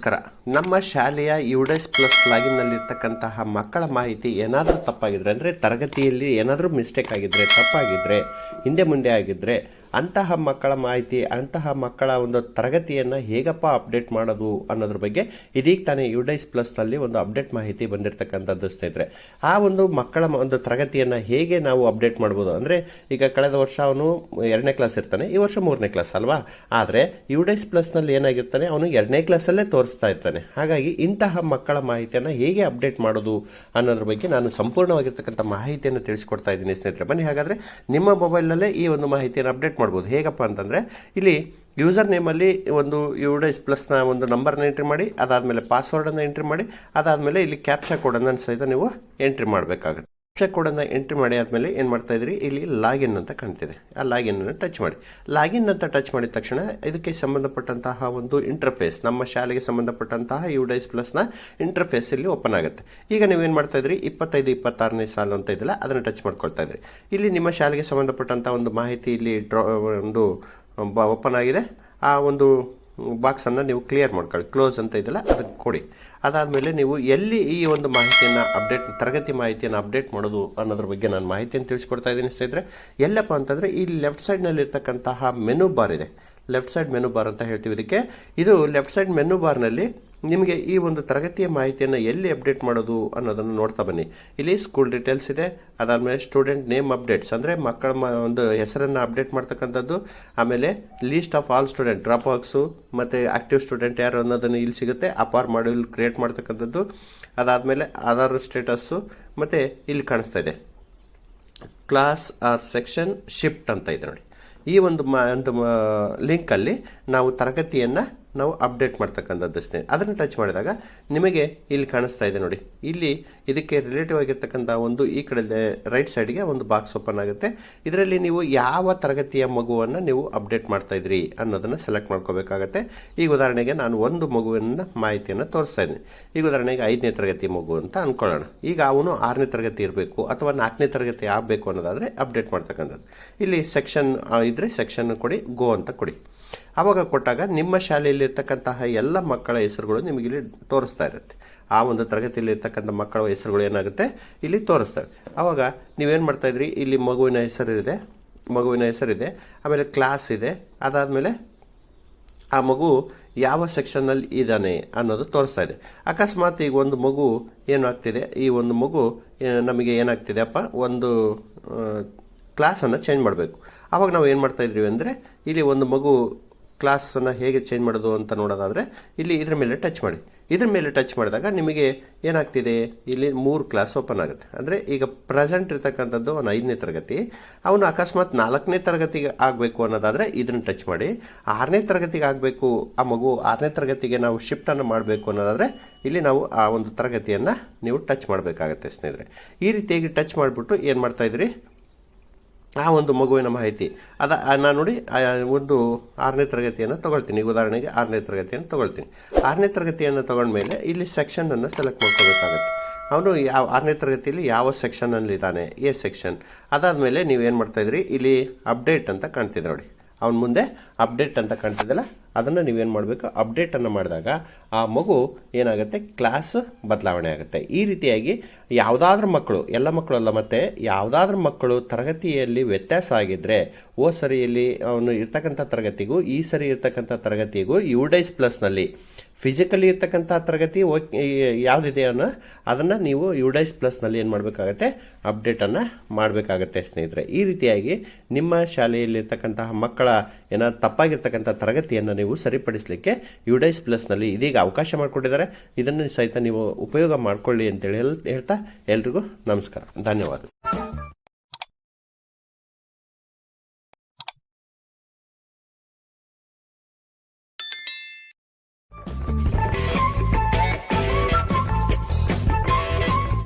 ನಮಸ್ಕಾರ. ನಮ್ಮ ಶಾಲೆಯ ಯುಡೆಸ್ ಪ್ಲಸ್ ಲಾಗಿನ್ನಲ್ಲಿರ್ತಕ್ಕಂತಹ ಮಕ್ಕಳ ಮಾಹಿತಿ ಏನಾದರೂ ತಪ್ಪಾಗಿದ್ರೆ, ಅಂದರೆ ತರಗತಿಯಲ್ಲಿ ಏನಾದರೂ ಮಿಸ್ಟೇಕ್ ಆಗಿದ್ರೆ, ತಪ್ಪಾಗಿದ್ರೆ, ಹಿಂದೆ ಮುಂದೆ ಆಗಿದ್ರೆ ಅಂತಹ ಮಕ್ಕಳ ಮಾಹಿತಿ, ಅಂತಹ ಮಕ್ಕಳ ಒಂದು ತರಗತಿಯನ್ನು ಹೇಗಪ್ಪ ಅಪ್ಡೇಟ್ ಮಾಡೋದು ಅನ್ನೋದ್ರ ಬಗ್ಗೆ ಇದೀಗ ತಾನೇ ಯುಡೈಸ್ ಪ್ಲಸ್ನಲ್ಲಿ ಒಂದು ಅಪ್ಡೇಟ್ ಮಾಹಿತಿ ಬಂದಿರತಕ್ಕಂಥದ್ದು ಸ್ನೇಹಿತರೆ. ಆ ಒಂದು ಮಕ್ಕಳ ಒಂದು ತರಗತಿಯನ್ನು ಹೇಗೆ ನಾವು ಅಪ್ಡೇಟ್ ಮಾಡ್ಬೋದು ಅಂದರೆ, ಈಗ ಕಳೆದ ವರ್ಷ ಅವನು ಎರಡನೇ ಕ್ಲಾಸ್ ಇರ್ತಾನೆ, ಈ ವರ್ಷ ಮೂರನೇ ಕ್ಲಾಸ್ ಅಲ್ವಾ? ಆದರೆ ಯುಡೈಸ್ ಪ್ಲಸ್ನಲ್ಲಿ ಏನಾಗಿರ್ತಾನೆ, ಅವನು ಎರಡನೇ ಕ್ಲಾಸಲ್ಲೇ ತೋರಿಸ್ತಾ ಇರ್ತಾನೆ. ಹಾಗಾಗಿ ಇಂತಹ ಮಕ್ಕಳ ಮಾಹಿತಿಯನ್ನು ಹೇಗೆ ಅಪ್ಡೇಟ್ ಮಾಡೋದು ಅನ್ನೋದ್ರ ಬಗ್ಗೆ ನಾನು ಸಂಪೂರ್ಣವಾಗಿರ್ತಕ್ಕಂಥ ಮಾಹಿತಿಯನ್ನು ತಿಳಿಸ್ಕೊಡ್ತಾ ಇದ್ದೀನಿ ಸ್ನೇಹಿತರೆ. ಬನ್ನಿ, ಹಾಗಾದರೆ ನಿಮ್ಮ ಮೊಬೈಲ್ನಲ್ಲೇ ಈ ಒಂದು ಮಾಹಿತಿಯನ್ನು ಅಪ್ಡೇಟ್ ಮಾಡ್ಬೋದು. ಹೇಗಪ್ಪ ಅಂತಂದರೆ, ಇಲ್ಲಿ ಯೂಸರ್ ನೇಮಲ್ಲಿ ಒಂದು ಯುಡೈಸ್ ಪ್ಲಸ್ನ ಒಂದು ನಂಬರ್ನ ಎಂಟ್ರಿ ಮಾಡಿ, ಅದಾದಮೇಲೆ ಪಾಸ್ವರ್ಡನ್ನು ಎಂಟ್ರಿ ಮಾಡಿ, ಅದಾದಮೇಲೆ ಇಲ್ಲಿ ಕ್ಯಾಪ್ಚಾ ಕೋಡನ್ನು ಸಹಿತ ನೀವು ಎಂಟ್ರಿ ಮಾಡಬೇಕಾಗುತ್ತೆ. ಕ್ಯಾಪ್ಚಾ ಕೋಡನ್ನು ಎಂಟ್ರಿ ಮಾಡಿ ಆದಮೇಲೆ ಏನು ಮಾಡ್ತಾ ಇದ್ರಿ? ಇಲ್ಲಿ ಲಾಗಿನ್ ಅಂತ ಕಾಣ್ತಿದೆ. ಆ ಲಾಗಿನ್ ಅನ್ನು ಟಚ್ ಮಾಡಿ. ಲಾಗಿನ್ ಅಂತ ಟಚ್ ಮಾಡಿದ ತಕ್ಷಣ ಇದಕ್ಕೆ ಸಂಬಂಧಪಟ್ಟಂತಹ ಒಂದು ಇಂಟರ್ಫೇಸ್ ನಮ್ಮ ಶಾಲೆಗೆ ಸಂಬಂಧಪಟ್ಟಂತಹ ಯುಡೈಸ್ ಪ್ಲಸ್ನ ಇಂಟರ್ಫೇಸ್ ಇಲ್ಲಿ ಓಪನ್ ಆಗುತ್ತೆ. ಈಗ ನೀವೇನು ಮಾಡ್ತಾ ಇದ್ರಿ? ಇಪ್ಪತ್ತೈದು, ಇಪ್ಪತ್ತಾರನೇ ಸಾಲು ಅಂತ ಇದೆಯಲ್ಲ, ಅದನ್ನು ಟಚ್ ಮಾಡ್ಕೊಳ್ತಾ ಇದ್ರಿ. ಇಲ್ಲಿ ನಿಮ್ಮ ಶಾಲೆಗೆ ಸಂಬಂಧಪಟ್ಟಂತಹ ಒಂದು ಮಾಹಿತಿ ಇಲ್ಲಿ ಡ್ರಾ ಒಂದು ಓಪನ್ ಆಗಿದೆ. ಆ ಒಂದು ಬಾಕ್ಸನ್ನು ನೀವು ಕ್ಲಿಯರ್ ಮಾಡ್ಕೊಳ್ಳಿ. ಕ್ಲೋಸ್ ಅಂತ ಇದೆಯಲ್ಲ, ಅದಕ್ಕೆ ಕೊಡಿ. ಅದಾದಮೇಲೆ ನೀವು ಎಲ್ಲಿ ಈ ಒಂದು ಮಾಹಿತಿಯನ್ನು ಅಪ್ಡೇಟ್ ತರಗತಿ ಮಾಹಿತಿಯನ್ನು ಅಪ್ಡೇಟ್ ಮಾಡೋದು ಅನ್ನೋದ್ರ ಬಗ್ಗೆ ನಾನು ಮಾಹಿತಿಯನ್ನು ತಿಳಿಸ್ಕೊಡ್ತಾ ಇದ್ದೀನಿ ಸ್ನೇಹಿತರೆ. ಎಲ್ಲಪ್ಪ ಅಂತಂದರೆ ಈ ಲೆಫ್ಟ್ ಸೈಡ್ನಲ್ಲಿರ್ತಕ್ಕಂತಹ ಮೆನು ಬಾರ್ ಇದೆ. ಲೆಫ್ಟ್ ಸೈಡ್ ಮೆನು ಬಾರ್ ಅಂತ ಹೇಳ್ತೀವಿ ಇದಕ್ಕೆ. ಇದು ಲೆಫ್ಟ್ ಸೈಡ್ ಮೆನು ಬಾರ್ನಲ್ಲಿ ನಿಮಗೆ ಈ ಒಂದು ತರಗತಿಯ ಮಾಹಿತಿಯನ್ನು ಎಲ್ಲಿ ಅಪ್ಡೇಟ್ ಮಾಡೋದು ಅನ್ನೋದನ್ನು ನೋಡ್ತಾ ಬನ್ನಿ. ಇಲ್ಲಿ ಸ್ಕೂಲ್ ಡೀಟೇಲ್ಸ್ ಇದೆ. ಅದಾದಮೇಲೆ ಸ್ಟೂಡೆಂಟ್ ನೇಮ್ ಅಪ್ಡೇಟ್ಸ್ ಅಂದರೆ ಮಕ್ಕಳ ಒಂದು ಹೆಸರನ್ನು ಅಪ್ಡೇಟ್ ಮಾಡ್ತಕ್ಕಂಥದ್ದು. ಆಮೇಲೆ list of all student drop works ಮತ್ತು ಆ್ಯಕ್ಟಿವ್ ಸ್ಟೂಡೆಂಟ್ ಯಾರು ಅನ್ನೋದನ್ನು ಇಲ್ಲಿ ಸಿಗುತ್ತೆ. ಅಪಾರ್ ಮಾಡ್ಯೂಲ್ ಕ್ರಿಯೇಟ್ ಮಾಡ್ತಕ್ಕಂಥದ್ದು. ಅದಾದಮೇಲೆ ಆಧಾರ್ ಸ್ಟೇಟಸ್ಸು ಮತ್ತು ಇಲ್ಲಿ ಕಾಣಿಸ್ತಾ ಇದೆ. ಕ್ಲಾಸ್ ಆರ್ ಸೆಕ್ಷನ್ ಶಿಫ್ಟ್ ಅಂತ ಇದೆ ನೋಡಿ. ಈ ಒಂದು ಮಾ ಒಂದು ಲಿಂಕಲ್ಲಿ ನಾವು ತರಗತಿಯನ್ನು ನಾವು ಅಪ್ಡೇಟ್ ಮಾಡ್ತಕ್ಕಂಥದ್ದು ಸ್ನೇಹಿತರೆ ಅದನ್ನು ಟಚ್ ಮಾಡಿದಾಗ ನಿಮಗೆ ಇಲ್ಲಿ ಕಾಣಿಸ್ತಾ ಇದೆ ನೋಡಿ. ಇಲ್ಲಿ ಇದಕ್ಕೆ ರಿಲೇಟಿವ್ ಆಗಿರ್ತಕ್ಕಂಥ ಒಂದು ಈ ಕಡೆ ರೈಟ್ ಸೈಡ್ಗೆ ಒಂದು ಬಾಕ್ಸ್ ಓಪನ್ ಆಗುತ್ತೆ. ಇದರಲ್ಲಿ ನೀವು ಯಾವ ತರಗತಿಯ ಮಗುವನ್ನು ನೀವು ಅಪ್ಡೇಟ್ ಮಾಡ್ತಾ ಇದ್ರಿ ಅನ್ನೋದನ್ನು ಸೆಲೆಕ್ಟ್ ಮಾಡ್ಕೋಬೇಕಾಗತ್ತೆ. ಈಗ ಉದಾಹರಣೆಗೆ ನಾನು ಒಂದು ಮಗುವಿನ ಮಾಹಿತಿಯನ್ನು ತೋರಿಸ್ತಾ ಇದ್ದೀನಿ. ಈಗ ಉದಾಹರಣೆಗೆ ಐದನೇ ತರಗತಿ ಮಗು ಅಂತ ಅನ್ಕೊಳ್ಳೋಣ. ಈಗ ಅವನು ಆರನೇ ತರಗತಿ ಇರಬೇಕು ಅಥವಾ ನಾಲ್ಕನೇ ತರಗತಿ ಆಗಬೇಕು ಅನ್ನೋದಾದರೆ ಅಪ್ಡೇಟ್ ಮಾಡ್ತಕ್ಕಂಥದ್ದು. ಇಲ್ಲಿ ಸೆಕ್ಷನ್ ಇದ್ರೆ ಸೆಕ್ಷನ್ ಕೊಡಿ ಗೋ ಅಂತ ಕೊಡಿ. ಆವಾಗ ಕೊಟ್ಟಾಗ ನಿಮ್ಮ ಶಾಲೆಯಲ್ಲಿರ್ತಕ್ಕಂತಹ ಎಲ್ಲ ಮಕ್ಕಳ ಹೆಸರುಗಳು ನಿಮಗೆ ಇಲ್ಲಿ ತೋರಿಸ್ತಾ ಇರುತ್ತೆ. ಆ ಒಂದು ತರಗತಿಯಲ್ಲಿ ಇರ್ತಕ್ಕಂಥ ಮಕ್ಕಳ ಹೆಸರುಗಳು ಏನಾಗುತ್ತೆ? ಇಲ್ಲಿ ತೋರಿಸ್ತವೆ ಆವಾಗ ನೀವೇನು ಮಾಡ್ತಾ ಇದ್ರಿ? ಇಲ್ಲಿ ಮಗುವಿನ ಹೆಸರಿದೆ ಮಗುವಿನ ಹೆಸರಿದೆ, ಆಮೇಲೆ ಕ್ಲಾಸ್ ಇದೆ, ಅದಾದಮೇಲೆ ಆ ಮಗು ಯಾವ ಸೆಕ್ಷನ್ನಲ್ಲಿ ಇದ್ದಾನೆ ಅನ್ನೋದು ತೋರಿಸ್ತಾ ಇದೆ. ಅಕಸ್ಮಾತ್ ಈಗ ಒಂದು ಮಗು ಏನಾಗ್ತಿದೆ? ಈ ಒಂದು ಮಗು ನಮಗೆ ಏನಾಗ್ತಿದೆ ಅಪ್ಪ? ಒಂದು ಕ್ಲಾಸನ್ನು ಚೇಂಜ್ ಮಾಡಬೇಕು. ಆವಾಗ ನಾವು ಏನು ಮಾಡ್ತಾ ಇದ್ದೀವಿ ಅಂದರೆ, ಇಲ್ಲಿ ಒಂದು ಮಗು ಕ್ಲಾಸನ್ನು ಹೇಗೆ ಚೇಂಜ್ ಮಾಡೋದು ಅಂತ ನೋಡೋದಾದರೆ, ಇಲ್ಲಿ ಇದ್ರ ಮೇಲೆ ಟಚ್ ಮಾಡಿ. ಇದ್ರ ಮೇಲೆ ಟಚ್ ಮಾಡಿದಾಗ ನಿಮಗೆ ಏನಾಗ್ತಿದೆ? ಇಲ್ಲಿ ಮೂರು ಕ್ಲಾಸ್ ಓಪನ್ ಆಗುತ್ತೆ. ಅಂದರೆ ಈಗ ಪ್ರೆಸೆಂಟ್ ಇರ್ತಕ್ಕಂಥದ್ದು ಒಂದು ಐದನೇ ತರಗತಿ. ಅವನು ಅಕಸ್ಮಾತ್ ನಾಲ್ಕನೇ ತರಗತಿಗೆ ಆಗಬೇಕು ಅನ್ನೋದಾದರೆ ಇದನ್ನು ಟಚ್ ಮಾಡಿ. ಆರನೇ ತರಗತಿಗೆ ಆಗಬೇಕು, ಆ ಮಗು ಆರನೇ ತರಗತಿಗೆ ನಾವು ಶಿಫ್ಟನ್ನು ಮಾಡಬೇಕು ಅನ್ನೋದಾದರೆ, ಇಲ್ಲಿ ನಾವು ಆ ಒಂದು ತರಗತಿಯನ್ನು ನೀವು ಟಚ್ ಮಾಡಬೇಕಾಗತ್ತೆ ಸ್ನೇಹಿತರೆ. ಈ ರೀತಿಯಾಗಿ ಟಚ್ ಮಾಡಿಬಿಟ್ಟು ಏನು ಮಾಡ್ತಾ ಇದ್ರಿ? ಆ ಒಂದು ಮಗುವಿನ ಮಾಹಿತಿ. ಅದ ನಾನು ನೋಡಿ ಒಂದು ಆರನೇ ತರಗತಿಯನ್ನು ತಗೊಳ್ತೀನಿ. ಉದಾಹರಣೆಗೆ ಆರನೇ ತರಗತಿಯನ್ನು ತಗೊಳ್ತೀನಿ. ಆರನೇ ತರಗತಿಯನ್ನು ತಗೊಂಡ್ಮೇಲೆ ಇಲ್ಲಿ ಸೆಕ್ಷನನ್ನು ಸೆಲೆಕ್ಟ್ ಮಾಡ್ಕೋಬೇಕಾಗುತ್ತೆ. ಅವನು ಯಾವ, ಆರನೇ ತರಗತಿಯಲ್ಲಿ ಯಾವ ಸೆಕ್ಷನಲ್ಲಿ ಇದ್ದಾನೆ ಎ ಸೆಕ್ಷನ್. ಅದಾದಮೇಲೆ ನೀವು ಏನು ಮಾಡ್ತಾ ಇದ್ರಿ? ಇಲ್ಲಿ ಅಪ್ಡೇಟ್ ಅಂತ ಕಾಣ್ತಿದೆ ನೋಡಿ. ಅವನ ಮುಂದೆ ಅಪ್ಡೇಟ್ ಅಂತ ಕಾಣ್ತಿದ್ದಲ್ಲ ಅದನ್ನು ನೀವೇನು ಮಾಡಬೇಕು? ಅಪ್ಡೇಟನ್ನು ಮಾಡಿದಾಗ ಆ ಮಗು ಏನಾಗುತ್ತೆ? ಕ್ಲಾಸ್ ಬದಲಾವಣೆ ಆಗುತ್ತೆ. ಈ ರೀತಿಯಾಗಿ ಯಾವುದಾದ್ರೂ ಮಕ್ಕಳು, ಎಲ್ಲ ಮಕ್ಕಳು ಅಲ್ಲ ಮತ್ತೆ, ಯಾವುದಾದ್ರೂ ಮಕ್ಕಳು ತರಗತಿಯಲ್ಲಿ ವ್ಯತ್ಯಾಸ ಆಗಿದ್ದರೆ ಓ ಸರಿಯಲ್ಲಿ ಅವನು ಇರ್ತಕ್ಕಂಥ ತರಗತಿಗೂ, ಈ ಸರಿ ಇರ್ತಕ್ಕಂಥ ತರಗತಿಗೂ ಯುಡೈಸ್ ಪ್ಲಸ್ನಲ್ಲಿ ಫಿಸಿಕಲಿ ಇರ್ತಕ್ಕಂಥ ತರಗತಿ ಓಕೆ ಯಾವುದಿದೆ ಅನ್ನೋ ಅದನ್ನು ನೀವು ಯುಡೈಸ್ ಪ್ಲಸ್ನಲ್ಲಿ ಏನು ಮಾಡಬೇಕಾಗತ್ತೆ? ಅಪ್ಡೇಟನ್ನು ಮಾಡಬೇಕಾಗತ್ತೆ ಸ್ನೇಹಿತರೆ. ಈ ರೀತಿಯಾಗಿ ನಿಮ್ಮ ಶಾಲೆಯಲ್ಲಿರ್ತಕ್ಕಂತಹ ಮಕ್ಕಳ ಏನಾದ್ರು ತಪ್ಪಾಗಿರ್ತಕ್ಕಂಥ ತರಗತಿಯನ್ನು ನೀವು ಸರಿಪಡಿಸಲಿಕ್ಕೆ ಯುಡೈಸ್ ಪ್ಲಸ್ನಲ್ಲಿ ಇದೀಗ ಅವಕಾಶ ಮಾಡಿಕೊಟ್ಟಿದ್ದಾರೆ. ಇದನ್ನು ಸಹಿತ ನೀವು ಉಪಯೋಗ ಮಾಡಿಕೊಳ್ಳಿ ಅಂತೇಳಿ ಹೇಳ್- ಹೇಳ್ತಾ ಎಲ್ರಿಗೂ ನಮಸ್ಕಾರ. ಧನ್ಯವಾದ.